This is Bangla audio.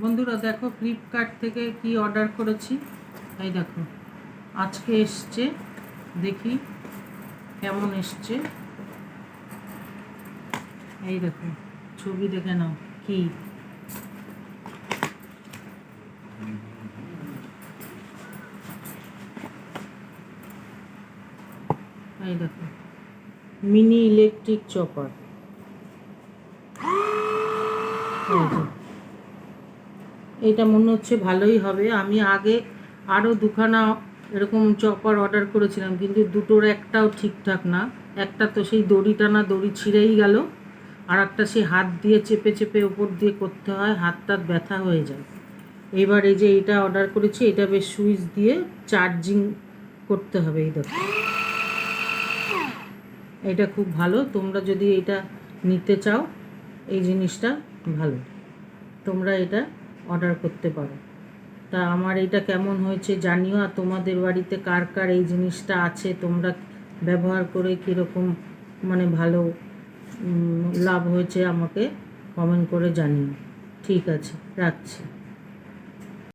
বন্ধুরা, দেখো ফ্লিপকার্ট থেকে কি অর্ডার করেছি। এই দেখো, আজকে এসছে, দেখি কেমন এসছে। এই দেখো, ছবি দেখে নাও, কি? এই দেখো মিনি ইলেকট্রিক চপার এই যে এটা মনে হচ্ছে ভালোই হবে। আমি আগে আরও দুখানা এরকম চপার অর্ডার করেছিলাম, কিন্তু দুটোর একটাও ঠিকঠাক না। একটা তো সেই দড়ি টানা দড়ি ছিঁড়েই গেল। আর একটা সেই হাত দিয়ে চেপে চেপে ওপর দিয়ে করতে হয় হাত হাতটা ব্যথা হয়ে যায়। এবার এই যে এটা অর্ডার করেছি, এটা বেশ সুইচ দিয়ে চার্জিং করতে হবে এই দেখো। এটা খুব ভালো, তোমরা যদি এটা নিতে চাও, এই জিনিসটা ভালো। তোমরা এটা অর্ডার করতে পারো। তা আমার এটা কেমন হয়েছে জানিও, আর তোমাদের বাড়িতে কার কার এই জিনিসটা আছে, তোমরা ব্যবহার করে কীরকম মানে ভালো লাভ হয়েছে আমাকে কমেন্ট করে জানিও। ঠিক আছে, রাখছি।